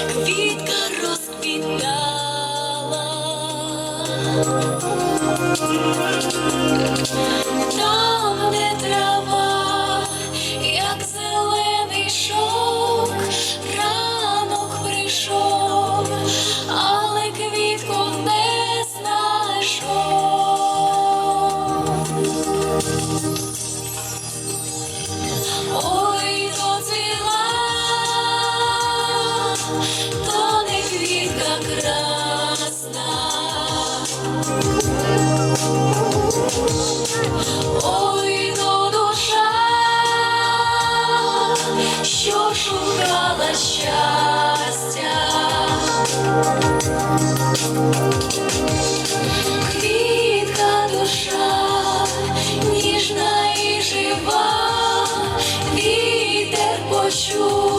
квітка розквітала. Шукала щастя. Квітка душа, ніжна і жива, вітер почув